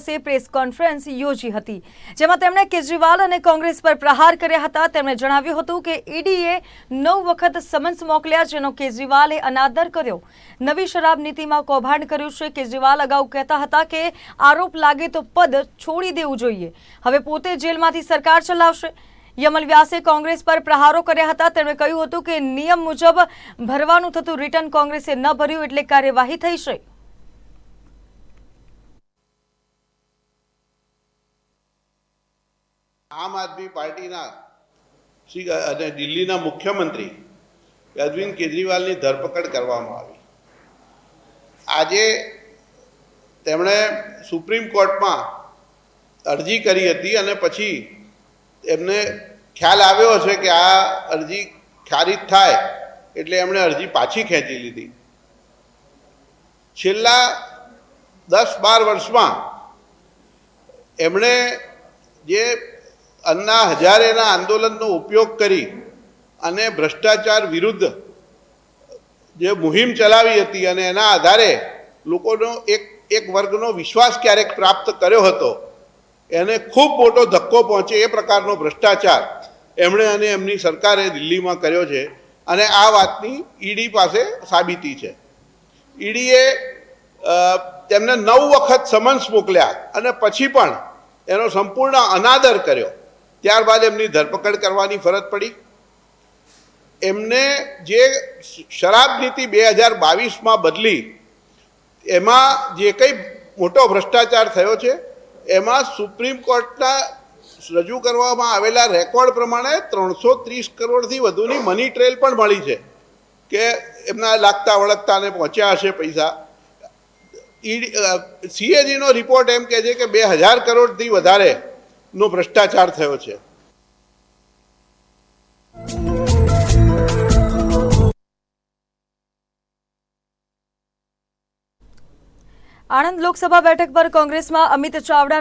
સે press conference યોજી હતી, જેમાં તેમણે કેજરીવાલ અને કોંગ્રેસ પર પ્રહાર કર્યા હતા. તેમણે જણાવ્યું હતું કે ઈડીએ નવ વખત સમન્સ મોકલ્યા, જેનો કેજરીવાલે અનાદર કર્યો. નવી શરાબ નીતિમાં કૌભાંડ કર્યું છે. કેજરીવાલ અગાઉ કહેતા હતા કે આરોપ લાગે તો પદ છોડી દેવું જોઈએ. હવે પોતે જેલમાંથી સરકાર ચલાવશે. યમલ વ્યાસે કોંગ્રેસ પર પ્રહારો કર્યા હતા. તેમણે કહ્યું હતું કે નિયમ મુજબ ભરવાનું થતું રિટર્ન કોંગ્રેસે ન ભર્યું એટલે કાર્યવાહી થઈ છે. આમ આદમી પાર્ટીના શ્રી અને દિલ્હીના મુખ્યમંત્રી અરવિંદ કેજરીવાલની ધરપકડ કરવામાં આવી. આજે તેમણે સુપ્રીમ કોર્ટમાં અરજી કરી હતી અને પછી એમને ખ્યાલ આવ્યો છે કે આ અરજી ખારિજ થાય એટલે એમણે અરજી પાછી ખેંચી લીધી. છેલ્લા દસ બાર વર્ષમાં એમણે જે અન્ના હજારેના આંદોલનનો ઉપયોગ કરી અને ભ્રષ્ટાચાર વિરુદ્ધ જે મુહિમ ચલાવી હતી અને એના આધારે લોકોનો એક એક વર્ગનો વિશ્વાસ ક્યારેક પ્રાપ્ત કર્યો હતો, એને ખૂબ મોટો ધક્કો પહોંચે એ પ્રકારનો ભ્રષ્ટાચાર એમણે અને એમની સરકારે દિલ્હીમાં કર્યો છે અને આ વાતની ઈડી પાસે સાબિતી છે. ઈડીએ તેમને નવ વખત સમન્સ મોકલ્યા અને પછી પણ એનો સંપૂર્ણ અનાદર કર્યો. ત્યારબાદ એમની ધરપકડ કરવાની ફરજ પડી. એમને જે શરાબ નીતિ બે હજાર બાવીસમાં બદલી, એમાં જે કંઈ મોટો ભ્રષ્ટાચાર થયો છે, એમાં સુપ્રીમ કોર્ટના રજૂ કરવામાં આવેલા રેકોર્ડ પ્રમાણે ત્રણસો ત્રીસ કરોડથી વધુની મની ટ્રેલ પણ મળી છે, કે એમના લાગતા વળગતાને પહોંચ્યા હશે પૈસા. સીએજીનો રિપોર્ટ એમ કહે છે કે બે હજાર કરોડથી વધારે નો ભ્રષ્ટાચાર થયો છે. આણંદ લોકસભા બેઠક પર કોંગ્રેસમાં અમિત ચાવડા